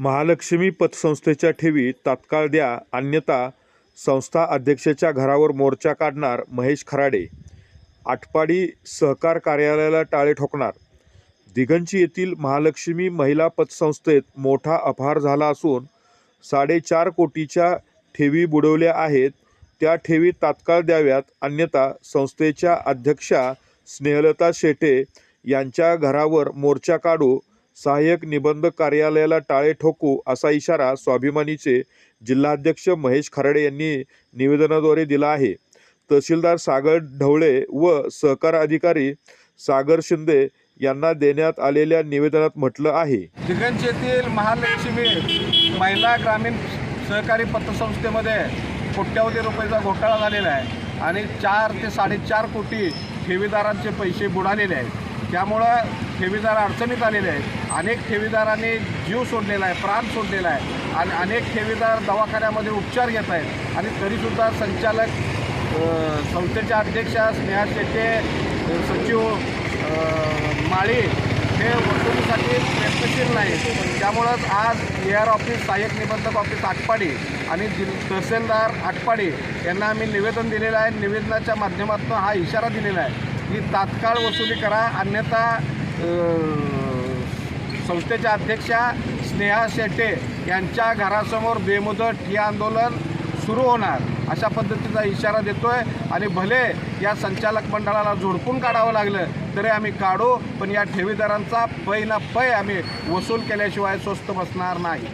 महालक्ष्मी पतसंस्थेच्या ठेवी तात्काळ द्या अन्यथा संस्था अध्यक्षाच्या घरावर मोर्चा काढणार महेश खराडे. आटपाडी सहकार कार्यालयाला टाळे ठोकणार. दिगंची येथील महालक्ष्मी महिला पतसंस्थेत मोठा अपहार झाला असून साडेचार कोटीच्या ठेवी बुडवल्या आहेत. त्या ठेवी तात्काळ द्याव्यात अन्यथा संस्थेच्या अध्यक्षा स्नेहलता शेटे यांच्या घरावर मोर्चा काढू सहाय्यक निबंधक कार्यालयाला टाळे ठोकू असा इशारा स्वाभिमानीचे जिल्हाध्यक्ष महेश खराडे यांनी निवेदनाद्वारे दिला आहे. तहसीलदार सागर ढवळे व सहकार अधिकारी सागर शिंदे यांना देण्यात आलेल्या निवेदनात म्हटलं आहे. दिगंज येथील महालक्ष्मी महिला ग्रामीण सहकारी पतसंस्थेमध्ये कोट्यावधी रुपयाचा घोटाळा झालेला आहे आणि चार ते साडेचार कोटी ठेवीदारांचे पैसे बुडालेले आहेत. त्यामुळं ठेवीदार अडचणीत आलेले आहेत. अनेक ठेवीदारांनी जीव सोडलेला आहे प्राण सोडलेला आहे. आणि अनेक ठेवीदार दवाखान्यामध्ये उपचार घेत आहेत. आणि तरीसुद्धा संचालक संस्थेच्या अध्यक्षा स्नेहा शेटे सचिव माळी हे वसुलीसाठी प्रयत्नशील नाही त्यामुळंच आज ए आर ऑफिस सहाय्यक निबंधक ऑफिस आटपाडी आणि जिल तहसीलदार आटपाडी यांना आम्ही निवेदन दिलेलं आहे. निवेदनाच्या माध्यमातून हा इशारा दिलेला आहे. की तात्काळ वसुली करा. अन्यथा संस्थेच्या अध्यक्षा स्नेहा शेट्टे यांच्या घरासमोर बेमुदत हे आंदोलन सुरू होणार अशा पद्धतीचा इशारा देतोय. आणि भले या संचालक मंडळाला झोडपून काढावं लागलं तरी आम्ही काढू पण या ठेवीदारांचा पै ना पै आम्ही वसूल केल्याशिवाय स्वस्त बसणार नाही.